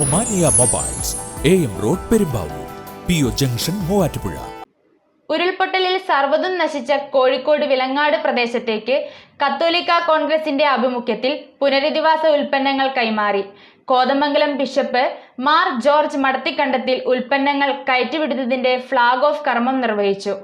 Omania mobiles A M road Perumbavoor P O junction Muvattupuzha. ഉരുൾപൊട്ടലിൽ സർവതും നശിച്ച കോഴിക്കോട് വിലങ്ങാട് പ്രദേശത്തേക്ക് കത്തോലിക്ക കോൺഗ്രസിന്റെ ആഭിമുഖ്യത്തിൽ പുനരധിവാസ ഉൽപ്പന്നങ്ങൾ കൈമാറി. കോതമംഗലം ബിഷപ്പ് മാർ ജോർജ് മടത്തിക്കണ്ടത്തിൽ ഉൽപ്പന്നങ്ങൾ കയറ്റിവിടുന്നതിന്റെ ഫ്ളാഗ് ഓഫ് കർമ്മം നിർവഹിച്ചു.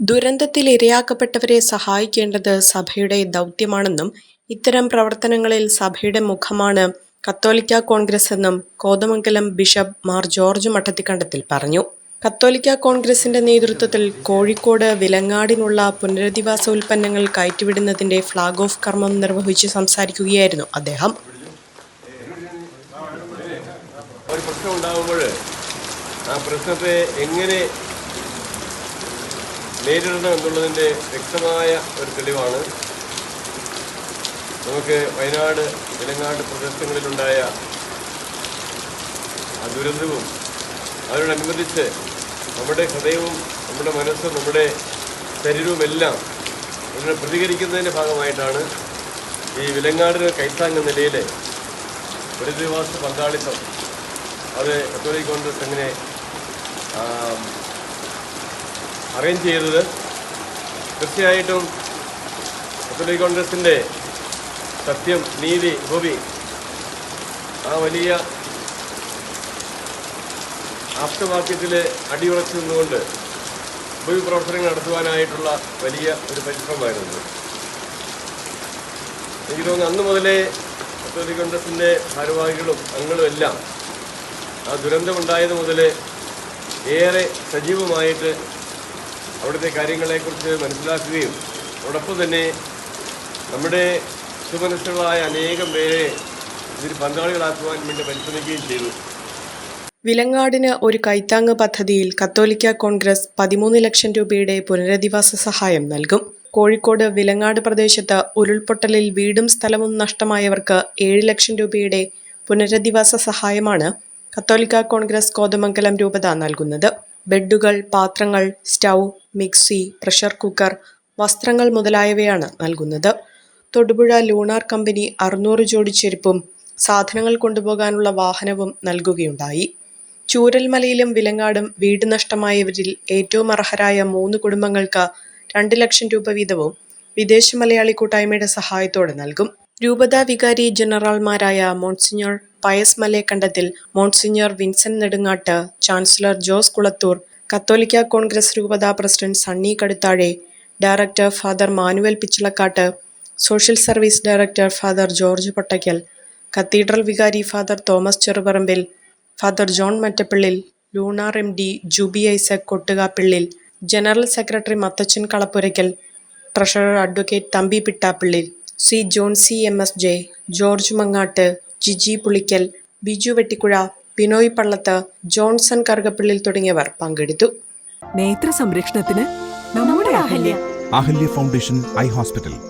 ദുരന്തത്തിൽ ഇരയാക്കപ്പെട്ടവരെ സഹായിക്കേണ്ടത് സഭയുടെ ദൗത്യമാണെന്നും ഇത്തരം പ്രവർത്തനങ്ങളിൽ സഭയുടെ മുഖമാണ് കത്തോലിക്ക കോൺഗ്രസ് എന്നും കോതമംഗലം ബിഷപ്പ് മാർ ജോർജ് മഠത്തിക്കണ്ടത്തിൽ പറഞ്ഞു. കത്തോലിക്ക കോൺഗ്രസിന്റെ നേതൃത്വത്തിൽ കോഴിക്കോട് വിലങ്ങാടിനുള്ള പുനരധിവാസ ഉൽപ്പന്നങ്ങൾ കയറ്റിവിടുന്നതിന്റെ ഫ്ളാഗ് ഓഫ് കർമ്മം നിർവഹിച്ച് സംസാരിക്കുകയായിരുന്നു അദ്ദേഹം. ഒരു പ്രശ്നം ഉണ്ടാകുമ്പോൾ ആ പ്രശ്നത്തെ എങ്ങനെ നേരിടണം എന്നുള്ളതിന്റെ വ്യക്തമായ ഒരു തെളിവാണ് നമുക്ക് വയനാട് തെലങ്കാട് പ്രദേശങ്ങളിലുണ്ടായ ആ ദുരന്തവും അതിനോടനുബന്ധിച്ച് നമ്മുടെ ഹൃദയവും നമ്മുടെ മനസ്സും നമ്മുടെ ശരീരവും എല്ലാം ഇതിനെ പ്രതികരിക്കുന്നതിന്റെ ഭാഗമായിട്ടാണ് ഈ വിലങ്ങാടിന് കൈത്താങ്ങ നിലയിൽ പുനരധിവാസ പങ്കാളിത്തം. അത് കത്തോലിക് കോൺഗ്രസ് അങ്ങനെ അറേഞ്ച് ചെയ്തത്. തീർച്ചയായിട്ടും കത്തോലിക് കോൺഗ്രസിന്റെ സത്യം നീതി ഭൂമി. ആ വലിയ ആപ്തവാക്യത്തിൽ അടിയുറച്ചു നിന്നുകൊണ്ട് ഭൂമി പ്രവർത്തനങ്ങൾ നടത്തുവാനായിട്ടുള്ള വലിയ ഒരു പരിശ്രമമായിരുന്നു. എനിക്ക് തോന്നുന്നു അന്ന് മുതലേ കത്തോലിക് കോൺഗ്രസിന്റെ ഭാരവാഹികളും അങ്ങളും എല്ലാം ആ ദുരന്തമുണ്ടായത് മുതൽ ഏറെ സജീവമായിട്ട് അവിടുത്തെ കാര്യങ്ങളെക്കുറിച്ച് മനസ്സിലാക്കുകയും അതോടൊപ്പം തന്നെ നമ്മുടെ സുമനസ്സുകളായ അനേകം പേരെ ഇതിൽ പങ്കാളികളാക്കുവാൻ വേണ്ടി പരിശ്രമിക്കുകയും ചെയ്തു. വിലങ്ങാടിന് ഒരു കൈത്താങ്ങ് പദ്ധതിയിൽ കത്തോലിക്ക കോൺഗ്രസ് പതിമൂന്ന് ലക്ഷം രൂപയുടെ പുനരധിവാസ സഹായം നൽകും. കോഴിക്കോട് വിലങ്ങാട് പ്രദേശത്ത് ഉരുൾപൊട്ടലിൽ വീടും സ്ഥലവും നഷ്ടമായവർക്ക് ഏഴ് ലക്ഷം രൂപയുടെ പുനരധിവാസ സഹായമാണ് കത്തോലിക്ക കോൺഗ്രസ് കോതമംഗലം രൂപത നൽകുന്നത്. ബെഡുകൾ പാത്രങ്ങൾ സ്റ്റൗ മിക്സി പ്രഷർ കുക്കർ വസ്ത്രങ്ങൾ മുതലായവയാണ് നൽകുന്നത്. തൊടുപുഴ ലൂണാർ കമ്പനി അറുന്നൂറ് ജോഡി ചെരുപ്പും സാധനങ്ങൾ കൊണ്ടുപോകാനുള്ള വാഹനവും നൽകുകയുണ്ടായി. ചൂരൽമലയിലും വിലങ്ങാടും വീട് നഷ്ടമായവരിൽ ഏറ്റവും അർഹരായ മൂന്ന് കുടുംബങ്ങൾക്ക് രണ്ട് ലക്ഷം രൂപ വീതവും വിദേശ മലയാളി കൂട്ടായ്മയുടെ സഹായത്തോടെ നൽകും. രൂപതാ വികാരി ജനറൽമാരായ monsignor Pius Malayakandathil monsignor Vincent Nedungattu chancellor Jose Kulathur കത്തോലിക്ക കോൺഗ്രസ് രൂപതാ president Sunny Kaduthazhe director father Manuel Pichalakkattu social service director father George Pottackal cathedral വികാരി father Thomas Cheruparambil father John Mattappillil Lunar M D Jubi Isaac Kottukappillil general secretary Mathachan Kalappurackal treasurer advocate Thampi Pittappillil C John C M S J George Mangattu Jiji Pulickal Biju Vettikuzha Binoy Pallathu Johnson Karukappillil തുടങ്ങിയവർ പങ്കെടുത്തു. നേത്ര സംരക്ഷണത്തിന് നമ്മുടെ Ahalya. Ahalya foundation eye hospital.